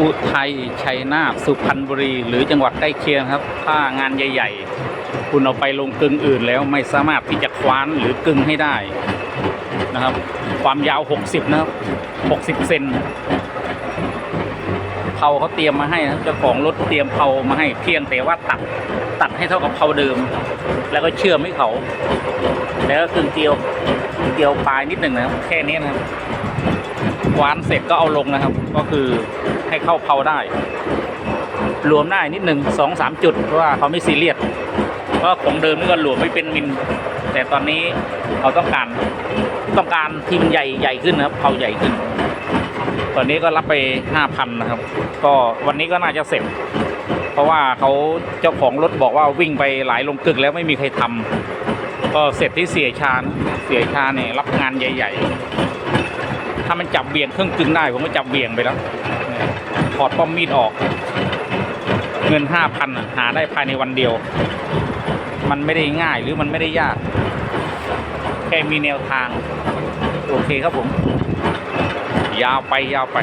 อุทัยชัยนาทสุพรรณบุรี หรือจังหวัดใกล้เคียงครับ ถ้างานใหญ่ ๆ คุณเอาไปลงกึ่งอื่นแล้วไม่สามารถที่จะคว้านหรือกึ่งให้ได้นะครับ ความยาว 60 นะครับ 60 เซนเผาเขาเตรียมมาให้นะเจ้าของรถเตรียมเผามาให้เพียงแต่ว่าตัดตัดให้เท่ากับเผาเดิม แล้วก็เชื่อมให้เขา แล้วก็กึ่งเกลียวเกลียวปลายนิดหนึ่งนะครับแค่นี้นะครับ วานเสร็จก็เอาลงนะครับ ก็คือให้เข้าเผาได้รวมได้นิดหนึ่งสองสามจุด เพราะว่าเขาไม่ซีเรียสเพราะของเดิมนี่ก็รวมไม่เป็นมิลแต่ตอนนี้เขาต้องการต้องการทีมใหญ่ใหญ่ขึ้นนะครับเผาใหญ่ขึ้น ตอนนี้ก็รับไปห้าพันนะครับ ก็วันนี้ก็น่าจะเสร็จ เพราะว่าเขาเจ้าของรถบอกว่าวิ่งไปหลายลงกึกแล้วไม่มีใครทำก็เสร็จที่เสียชาญเสียชาเนี่ยรับงานใหญ่ ๆ ถ้ามันจับเบี่ยงเครื่องกึ่งได้ผมก็จับเบี่ยงไปแล้วถอดป้อมมีดออก เงินห้าพันหาได้ภายในวันเดียว มันไม่ได้ง่ายหรือมันไม่ได้ยาก แค่มีแนวทาง โอเคครับผม ยาวไปยาวไป